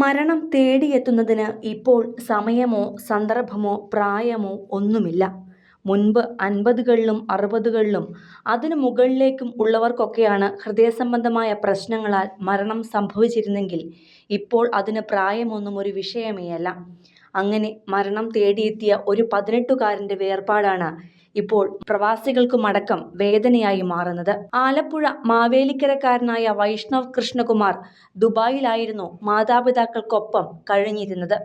മരണം തേടിയെത്തുന്നതിന് ഇപ്പോൾ സമയമോ സന്ദർഭമോ പ്രായമോ ഒന്നുമില്ല. മുൻപ് അൻപതുകളിലും അറുപതുകളിലും അതിനു മുകളിലേക്കും ഉള്ളവർക്കൊക്കെയാണ് ഹൃദയസംബന്ധമായ പ്രശ്നങ്ങളാൽ മരണം സംഭവിച്ചിരുന്നെങ്കിൽ ഇപ്പോൾ അതിന് പ്രായമൊന്നും ഒരു വിഷയമേയല്ല. അങ്ങനെ മരണം തേടിയെത്തിയ ഒരു പതിനെട്ടുകാരന്റെ വേർപാടാണ് ഇപ്പോൾ പ്രവാസികൾക്കുമടക്കം വേദനയായി മാറുന്നത്. ആലപ്പുഴ മാവേലിക്കരക്കാരനായ വൈഷ്ണവ് കൃഷ്ണകുമാർ ദുബായിലായിരുന്നു മാതാപിതാക്കൾക്കൊപ്പം കഴിഞ്ഞിരുന്നത്.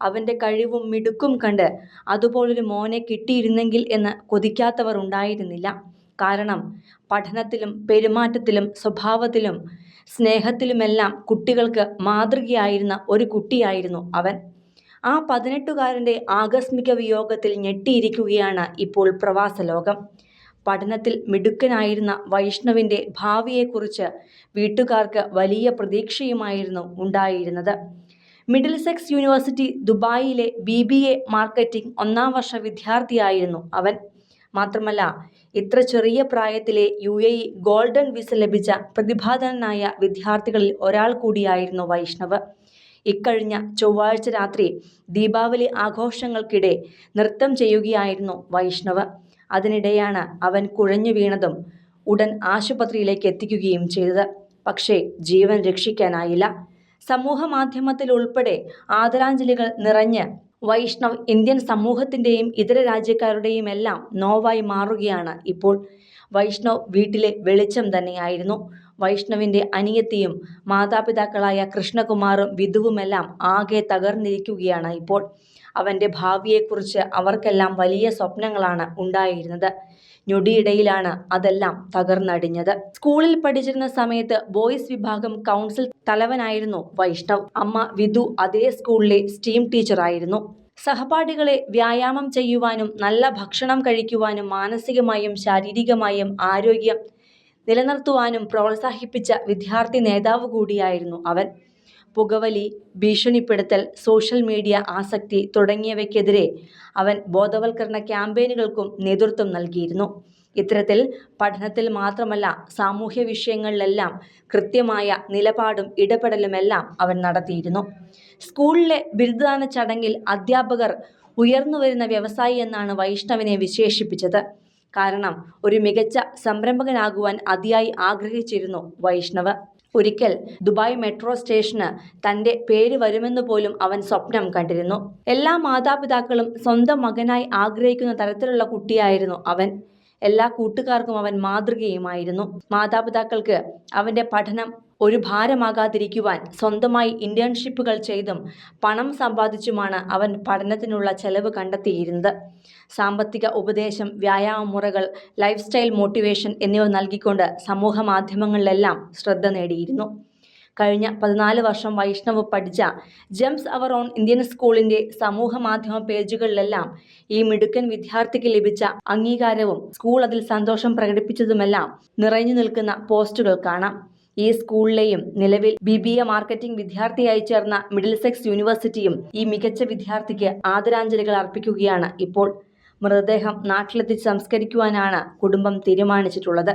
അവന്റെ കഴിവും മിടുക്കും കണ്ട് അതുപോലൊരു മോനെ കിട്ടിയിരുന്നെങ്കിൽ എന്ന് കൊതിക്കാത്തവർ ഉണ്ടായിരുന്നില്ല. കാരണം പഠനത്തിലും പെരുമാറ്റത്തിലും സ്വഭാവത്തിലും സ്നേഹത്തിലുമെല്ലാം കുട്ടികൾക്ക് മാതൃകയായിരുന്ന ഒരു കുട്ടിയായിരുന്നു അവൻ. ആ പതിനെട്ടുകാരന്റെ ആകസ്മിക വിയോഗത്തിൽ ഞെട്ടിയിരിക്കുകയാണ് ഇപ്പോൾ പ്രവാസ ലോകം പഠനത്തിൽ മിടുക്കനായിരുന്ന വൈഷ്ണവിന്റെ ഭാവിയെക്കുറിച്ച് വീട്ടുകാർക്ക് വലിയ പ്രതീക്ഷയുമായിരുന്നു ഉണ്ടായിരുന്നത്. മിഡിൽ സെക്സ് യൂണിവേഴ്സിറ്റി ദുബായിലെ ബി ബി എ മാർക്കറ്റിംഗ് ഒന്നാം വർഷ വിദ്യാർത്ഥിയായിരുന്നു അവൻ. മാത്രമല്ല ഇത്ര ചെറിയ പ്രായത്തിലെ യു യുഎഇ ഗോൾഡൻ വിസ ലഭിച്ച പ്രതിഭാധനനായ വിദ്യാർത്ഥികളിൽ ഒരാൾ കൂടിയായിരുന്നു വൈഷ്ണവ്. ഇക്കഴിഞ്ഞ ചൊവ്വാഴ്ച രാത്രി ദീപാവലി ആഘോഷങ്ങൾക്കിടെ നൃത്തം ചെയ്യുകയായിരുന്നു വൈഷ്ണവ്. അതിനിടെയാണ് അവൻ കുഴഞ്ഞു വീണതും ഉടൻ ആശുപത്രിയിലേക്ക് എത്തിക്കുകയും ചെയ്തത്. പക്ഷേ ജീവൻ രക്ഷിക്കാനായില്ല. സമൂഹ മാധ്യമത്തിലുൾപ്പെടെ ആദരാഞ്ജലികൾ നിറഞ്ഞ് വൈഷ്ണവ് ഇന്ത്യൻ സമൂഹത്തിന്റെയും ഇതര രാജ്യക്കാരുടെയും എല്ലാം നോവായി മാറുകയാണ് ഇപ്പോൾ. വൈഷ്ണവ് വീട്ടിലെ വെളിച്ചം തന്നെയായിരുന്നു. വൈഷ്ണവിന്റെ അനിയത്തിയും മാതാപിതാക്കളായ കൃഷ്ണകുമാറും വിധുവുമെല്ലാം ആകെ തകർന്നിരിക്കുകയാണ് ഇപ്പോൾ. അവന്റെ ഭാവിയെക്കുറിച്ച് അവർക്കെല്ലാം വലിയ സ്വപ്നങ്ങളാണ് ഉണ്ടായിരുന്നത്. ഞൊടിയിടയിലാണ് അതെല്ലാം തകർന്നടിഞ്ഞത്. സ്കൂളിൽ പഠിച്ചിരുന്ന സമയത്ത് ബോയ്സ് വിഭാഗം കൗൺസിൽ തലവനായിരുന്നു വൈഷ്ണവ്. അമ്മ വിധു അതേ സ്കൂളിലെ സ്റ്റീം ടീച്ചറായിരുന്നു. സഹപാഠികളെ വ്യായാമം ചെയ്യുവാനും നല്ല ഭക്ഷണം കഴിക്കുവാനും മാനസികമായും ശാരീരികമായും ആരോഗ്യം നിലനിർത്തുവാനും പ്രോത്സാഹിപ്പിച്ച വിദ്യാർത്ഥി നേതാവ് കൂടിയായിരുന്നു അവൻ. പുകവലി, ഭീഷണിപ്പെടുത്തൽ, സോഷ്യൽ മീഡിയ ആസക്തി തുടങ്ങിയവയ്ക്കെതിരെ അവൻ ബോധവൽക്കരണ ക്യാമ്പയിനുകൾക്കും നേതൃത്വം നൽകിയിരുന്നു. ഇത്തരത്തിൽ പഠനത്തിൽ മാത്രമല്ല സാമൂഹ്യ വിഷയങ്ങളിലെല്ലാം കൃത്യമായ നിലപാടും ഇടപെടലുമെല്ലാം അവൻ നടത്തിയിരുന്നു. സ്കൂളിലെ ബിരുദദാന ചടങ്ങിൽ അധ്യാപകർ ഉയർന്നുവരുന്ന വ്യവസായി എന്നാണ് വൈഷ്ണവിനെ വിശേഷിപ്പിച്ചത്. കാരണം ഒരു മികച്ച സംരംഭകനാകുവാൻ അതിയായി ആഗ്രഹിച്ചിരുന്നു വൈഷ്ണവ്. ഒരിക്കൽ ദുബായ് മെട്രോ സ്റ്റേഷന് തന്റെ പേര് വരുമെന്നുപോലും അവൻ സ്വപ്നം കണ്ടിരുന്നു. എല്ലാ മാതാപിതാക്കളും സ്വന്തം മകനായി ആഗ്രഹിക്കുന്ന തരത്തിലുള്ള കുട്ടിയായിരുന്നു അവൻ. എല്ലാ കൂട്ടുകാർക്കും അവൻ മാതൃകയുമായിരുന്നു. മാതാപിതാക്കൾക്ക് അവന്റെ പഠനം ഒരു ഭാരമാകാതിരിക്കുവാൻ സ്വന്തമായി ഇന്റേൺഷിപ്പുകൾ ചെയ്തും പണം സമ്പാദിച്ചുമാണ് അവൻ പഠനത്തിനുള്ള ചെലവ് കണ്ടെത്തിയിരുന്നത്. സാമ്പത്തിക ഉപദേശം, വ്യായാമ മുറകൾ ലൈഫ് സ്റ്റൈൽ മോട്ടിവേഷൻ എന്നിവ നൽകിക്കൊണ്ട് സമൂഹ മാധ്യമങ്ങളിലെല്ലാം ശ്രദ്ധ നേടിയിരുന്നു. കഴിഞ്ഞ പതിനാല് വർഷം വൈഷ്ണവ് പഠിച്ച ജെംസ് അവർ ഓൺ ഇന്ത്യൻ സ്കൂളിന്റെ സമൂഹ മാധ്യമ പേജുകളിലെല്ലാം ഈ മിടുക്കൻ വിദ്യാർത്ഥിക്ക് ലഭിച്ച അംഗീകാരവും സ്കൂൾ അതിൽ സന്തോഷം പ്രകടിപ്പിച്ചതുമെല്ലാം നിറഞ്ഞു നിൽക്കുന്ന പോസ്റ്റുകൾ കാണാം. ഈ സ്കൂളിലെയും നിലവിൽ ബി ബി എ മാർക്കറ്റിംഗ് വിദ്യാർത്ഥിയായി ചേർന്ന മിഡിൽ സെക്സ് യൂണിവേഴ്സിറ്റിയും ഈ മികച്ച വിദ്യാർത്ഥിക്ക് ആദരാഞ്ജലികൾ അർപ്പിക്കുകയാണ് ഇപ്പോൾ. മൃതദേഹം നാട്ടിലെത്തിച്ച് സംസ്കരിക്കുവാനാണ് കുടുംബം തീരുമാനിച്ചിട്ടുള്ളത്.